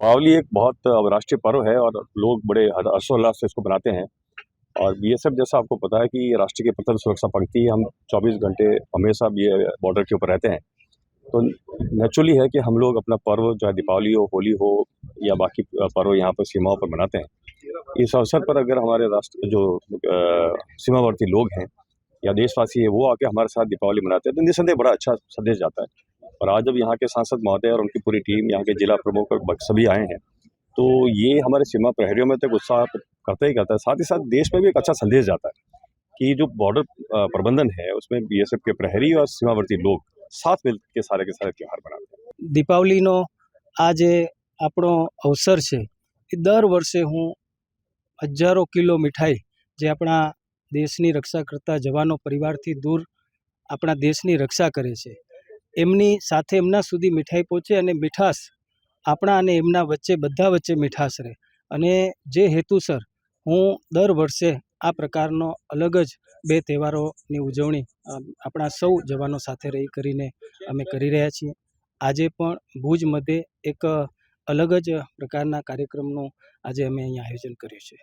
दीपावली एक बहुत राष्ट्रीय पर्व है और लोग बड़े हर्षोल्लास से इसको मनाते हैं। और बीएसएफ जैसा आपको पता है कि राष्ट्र की प्रथम सुरक्षा पंक्ति, हम 24 घंटे हमेशा ये बॉर्डर के ऊपर रहते हैं। तो नेचुरली है कि हम लोग अपना पर्व, चाहे दीपावली हो, होली हो, या बाकी पर्व यहाँ पर सीमाओं पर मनाते हैं। इस अवसर पर अगर हमारे राष्ट्र जो सीमावर्ती लोग हैं, या देशवासी है, वो आके हमारे साथ दीपावली मनाते हैं तो निसंदेह बड़ा अच्छा संदेश जाता है। और आज जब यहाँ के सांसद महोदय और उनकी पूरी टीम यहाँ के जिला प्रमुख और बक- सभी आए हैं तो ये हमारे सीमा प्रहरियों में तो उत्साह करता ही करता है साथ ही साथ देश में भी एक अच्छा संदेश जाता है कि जो बॉर्डर अ, प्रबंधन है उसमें बीएसएफ के प्रहरी और सीमावर्ती लोग साथ मिल के सारे के सारे त्यौहार मनाते हैं દીપાવલીનો આ જે આપણો અવસર છે એ દર વર્ષે હું હજારો કિલો મીઠાઈ જે આપણા દેશની રક્ષા કરતા જવાનો પરિવારથી દૂર આપણા દેશની રક્ષા કરે છે એમની સાથે એમના સુધી મીઠાઈ પહોંચે અને મીઠાશ આપણા અને એમના વચ્ચે, બધા વચ્ચે મીઠાશ રહે. અને જે હેતુસર હું દર વર્ષે આ પ્રકારનો અલગ જ બે તહેવારોની ઉજવણી આપણા સૌ જવાનો સાથે રહી કરીને અમે કરી રહ્યા છીએ. આજે પણ ભુજ મધ્યે એક અલગ જ પ્રકારના કાર્યક્રમનું આજે અમે અહીંયા આયોજન કર્યું છે